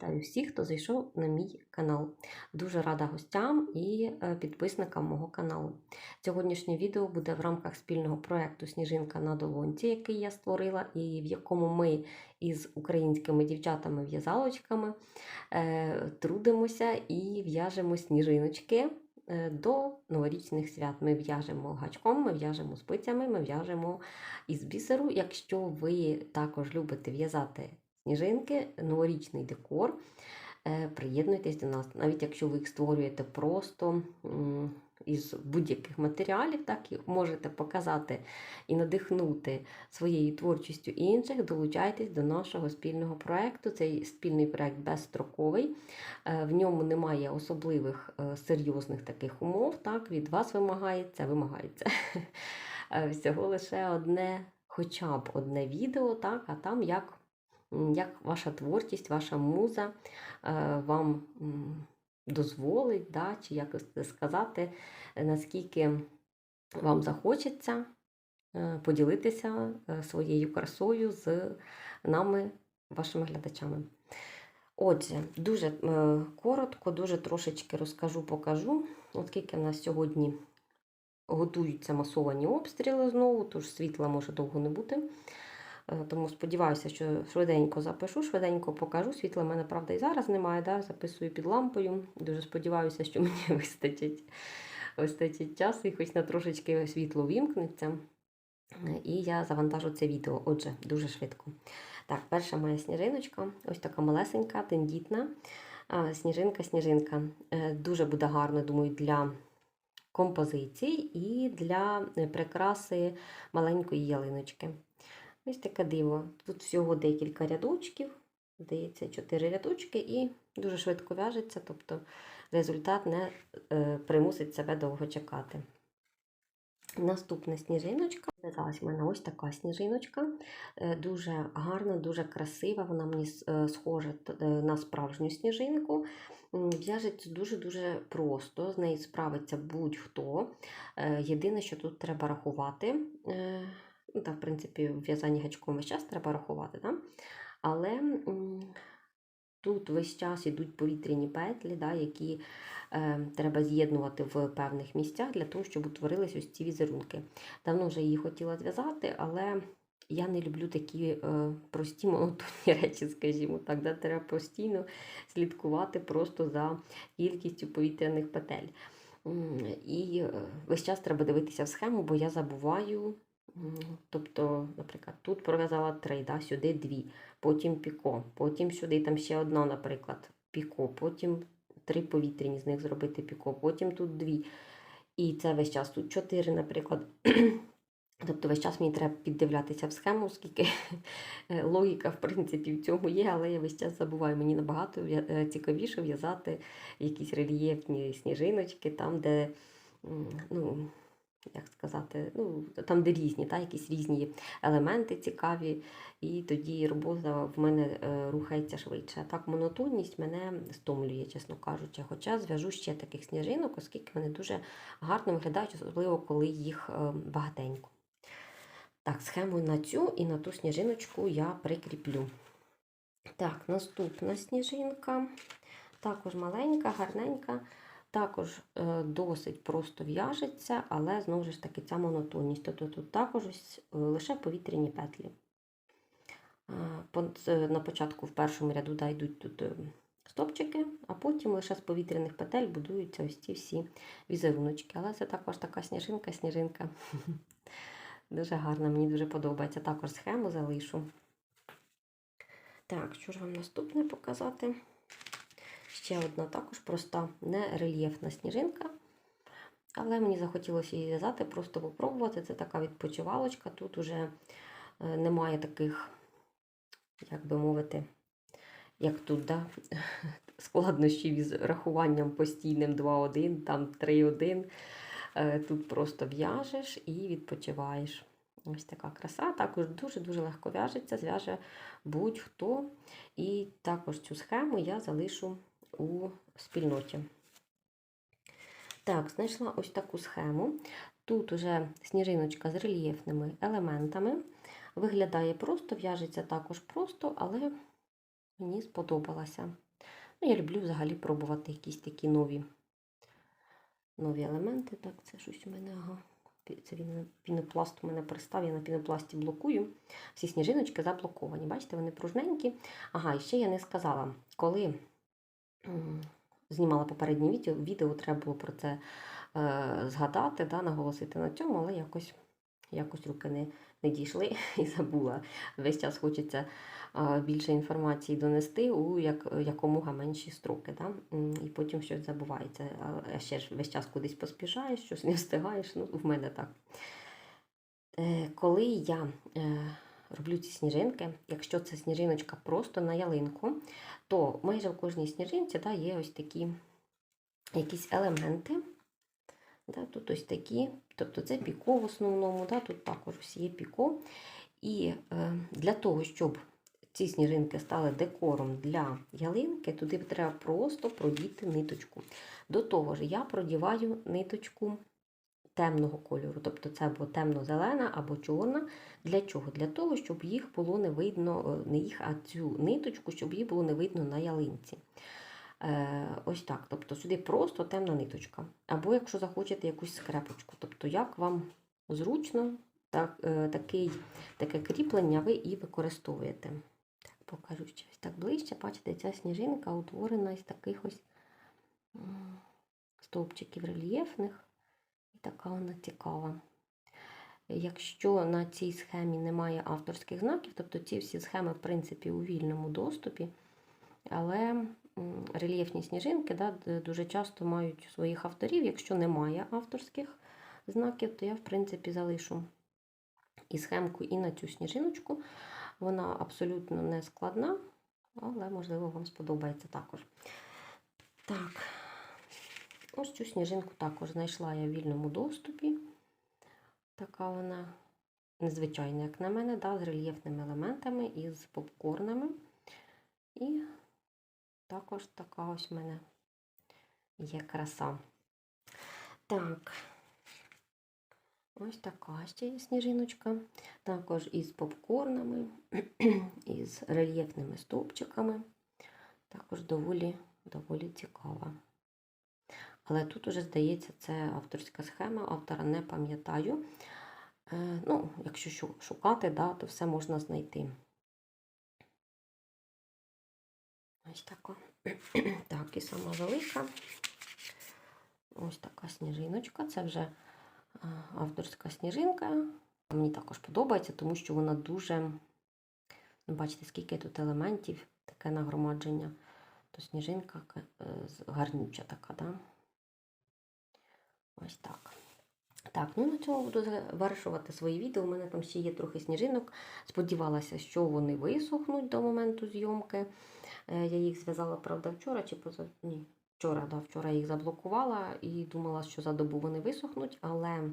Вітаю всіх, хто зайшов на мій канал. Дуже рада гостям і е, підписникам мого каналу. Сьогоднішнє відео буде в рамках спільного проєкту Сніжинка на долонці, який я створила, і в якому ми із українськими дівчатами-в'язалочками е, трудимося і в'яжемо сніжиночки. е, До новорічних свят ми в'яжемо гачком, ми в'яжемо спицями, ми в'яжемо із бісеру. Якщо ви також любите в'язати сніжинки, новорічний декор. Е, Приєднуйтесь до нас, навіть якщо ви їх створюєте просто із будь-яких матеріалів, так і можете показати і надихнути своєю творчістю інших, долучайтесь до нашого спільного проєкту. Цей спільний проєкт безстроковий, Е, в ньому немає особливих е, серйозних таких умов. Так, від вас вимагається, вимагається всього лише одне, хоча б одне відео, так, а там як як ваша творчість, ваша муза е, вам дозволить, да, чи це сказати, наскільки вам захочеться е, поділитися е, своєю красою з нами, вашими глядачами. Отже, дуже коротко, дуже трошечки розкажу, покажу, оскільки в нас сьогодні готуються масовані обстріли знову, тож світла може довго не бути. Е, Тому сподіваюся, що швиденько запишу, швиденько покажу. Світла в мене, правда, і зараз немає, да? записую під лампою. Дуже сподіваюся, що мені вистачить, вистачить часу і хоч на трошечки світло вімкнеться. І я завантажу це відео. Отже, дуже швидко. Так, перша моя сніжиночка, ось така малесенька, тендітна. Сніжинка-сніжинка. Е, Дуже буде гарно, думаю, для композицій і для е, прикраси маленької ялиночки. Ось таке диво. Тут всього декілька рядочків, здається, 4 рядочки, і дуже швидко в'яжеться, тобто результат не е, примусить себе довго чекати. Наступна сніжиночка. В'язалась в мене ось така сніжиночка. Е, Дуже гарна, дуже красива. Вона мені е, схожа на справжню сніжинку. В'яжеться дуже-дуже просто, з нею справиться будь-хто. Єдине, що тут треба рахувати. Ну, так, в принципі, в в'язанні гачком весь час треба рахувати, да? але тут весь час йдуть повітряні петлі, да, які е, треба з'єднувати в певних місцях для того, щоб утворились ось ці візерунки. Давно вже її хотіла зв'язати, але я не люблю такі е, прості монотонні речі, скажімо так. Да? Треба постійно слідкувати просто за кількістю повітряних петель. І е, весь час треба дивитися в схему, бо я забуваю. Тобто, наприклад, тут пров'язала три, да, сюди дві, потім піко, потім сюди там ще одна, наприклад, піко, потім три повітряні з них зробити піко, потім тут дві. І це весь час тут чотири, наприклад. Тобто весь час мені треба піддивлятися в схему, оскільки е, логіка, в принципі, в цьому є, але я весь час забуваю. Мені набагато е, цікавіше в'язати якісь рельєфні сніжиночки, там, де, ну, як сказати, ну, там, де різні, та, якісь різні елементи цікаві, і тоді робота в мене е, рухається швидше. Так монотонність мене стомлює, чесно кажучи. Хоча зв'яжу ще таких сніжинок, оскільки вони дуже гарно виглядають, особливо коли їх е, багатенько. Так, схему на цю і на ту сніжиночку я прикріплю. Так, наступна сніжинка. Також маленька, гарненька. Також е, досить просто в'яжеться, але знову ж таки ця монотонність. Тобто тут також ось, е, лише повітряні петлі. Е, на початку в першому ряду да, йдуть тут стопчики, а потім лише з повітряних петель будуються ось ці всі візеруночки. Але це також така сніжинка, сніжинка. Дуже гарна, мені дуже подобається. Також схему залишу. Так, що ж вам наступне показати? Ще одна також проста, не рельєфна сніжинка. Але мені захотілося її в'язати, просто попробувати. Це така відпочивалочка. Тут уже е, немає таких, як би мовити, як тут, да? складнощів із рахуванням постійним 2-1, там 3-1. Е, Тут просто в'яжеш і відпочиваєш. Ось така краса. Також дуже-дуже легко в'яжеться, зв'яже будь-хто. І також цю схему я залишу у спільноті. Так, знайшла ось таку схему. Тут уже сніжиночка з рельєфними елементами. Виглядає просто, в'яжеться також просто, але мені сподобалася. Ну, я люблю взагалі пробувати якісь такі нові, нові елементи. Так, це щось у мене, ага. Це він пінопласт у мене пристав, я на пінопласті блокую. Всі сніжиночки заблоковані. Бачите, вони пружненькі. Ага, і ще я не сказала, коли знімала попереднє відео, відео треба було про це е, згадати, да, наголосити на цьому, але якось, якось руки не, не дійшли і забула. Весь час хочеться е, більше інформації донести у як, якомога менші строки. Да? І потім щось забувається. А ще ж весь час кудись поспішаєш, щось не встигаєш. Ну, в мене так. Е, Коли я е, роблю ці сніжинки, якщо це сніжиночка просто на ялинку, то майже в кожній сніжинці да, є ось такі якісь елементи. Да, тут ось такі, тобто це піко в основному, да, тут також є піко. І е, для того, щоб ці сніжинки стали декором для ялинки, туди треба просто продіти ниточку. До того ж, я продіваю ниточку темного кольору, тобто це або темно-зелена, або чорна. Для чого? Для того, щоб їх було не видно, е, не їх, а цю ниточку, щоб її було не видно на ялинці. Е, ось так. Тобто сюди просто темна ниточка. Або якщо захочете якусь скрепочку. Тобто, як вам зручно, так, е, такий, таке кріплення ви і використовуєте. Так, покажу ще ось так ближче. Бачите, ця сніжинка утворена із таких ось стовпчиків рельєфних. І така вона цікава. Якщо на цій схемі немає авторських знаків, тобто ці всі схеми, в принципі, у вільному доступі, але рельєфні сніжинки да, дуже часто мають своїх авторів. Якщо немає авторських знаків, то я, в принципі, залишу і схемку, і на цю сніжиночку. Вона абсолютно не складна, але, можливо, вам сподобається також. Так, ось цю сніжинку також знайшла я в вільному доступі. Така вона незвичайна, як на мене, да, з рельєфними елементами і з попкорнами. І також така ось в мене є краса. Так, ось така ще є сніжиночка. Також із попкорнами, із рельєфними стовпчиками. Також доволі, доволі цікава. Але тут уже, здається, це авторська схема, автора не пам'ятаю. Е, ну, якщо шукати, да, то все можна знайти. Ось така. Так, і сама велика. Ось така сніжиночка. Це вже е, авторська сніжинка. Мені також подобається, тому що вона дуже. Ну, бачите, скільки тут елементів, таке нагромадження. То сніжинка ка- е, гарнюча така, да? Ось так. Так, ну на цьому буду завершувати своє відео. У мене там ще є трохи сніжинок. Сподівалася, що вони висохнуть до моменту зйомки. Е, Я їх зв'язала, правда, вчора чи поза... Ні, вчора, да, вчора їх заблокувала і думала, що за добу вони висохнуть, але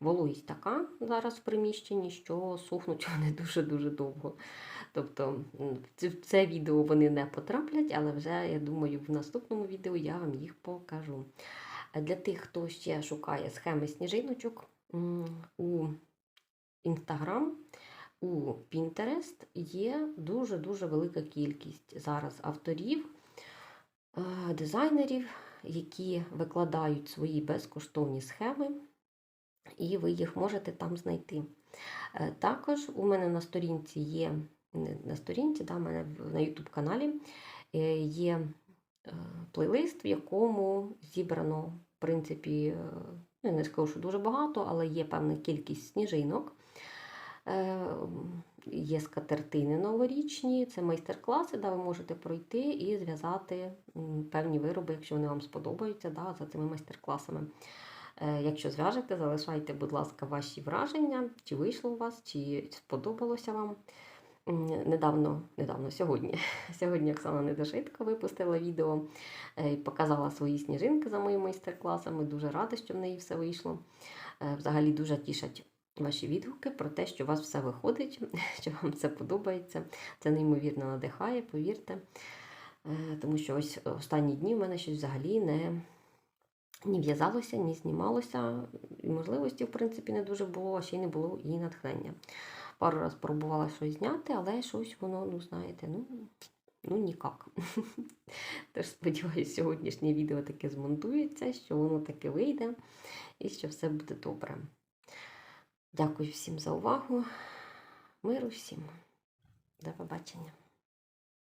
вологість така зараз в приміщенні, що сухнуть вони дуже-дуже довго. Тобто в це відео вони не потраплять, але вже, я думаю, в наступному відео я вам їх покажу. Для тих, хто ще шукає схеми сніжиночок у Instagram, у Pinterest є дуже-дуже велика кількість зараз авторів, е, дизайнерів, які викладають свої безкоштовні схеми, і ви їх можете там знайти. Е, Також у мене на сторінці є, на сторінці, да, у мене на YouTube каналі е, є плейлист, в якому зібрано, в принципі, е, ну, я не скажу, що дуже багато, але є певна кількість сніжинок. Е, Є скатертини новорічні, це майстер-класи, де ви можете пройти і зв'язати певні вироби, якщо вони вам сподобаються, да, за цими майстер-класами. Е, Якщо зв'яжете, залишайте, будь ласка, ваші враження, чи вийшло у вас, чи сподобалося вам. Недавно, недавно, сьогодні. Сьогодні Оксана Недошитко випустила відео е, і показала свої сніжинки за моїми майстер-класами. Дуже рада, що в неї все вийшло. Е, Взагалі дуже тішать ваші відгуки про те, що у вас все виходить, що вам це подобається. Це неймовірно надихає, повірте. Е, Тому що ось останні дні в мене щось взагалі не, ні в'язалося, ні знімалося, і можливості, в принципі, не дуже було, ще й не було її натхнення. Пару раз пробувала щось зняти, але щось воно, ну, знаєте, ну, ну нікак. Теж сподіваюся, сьогоднішнє відео таке змонтується, що воно таке вийде і що все буде добре. Дякую всім за увагу. Миру всім. До побачення.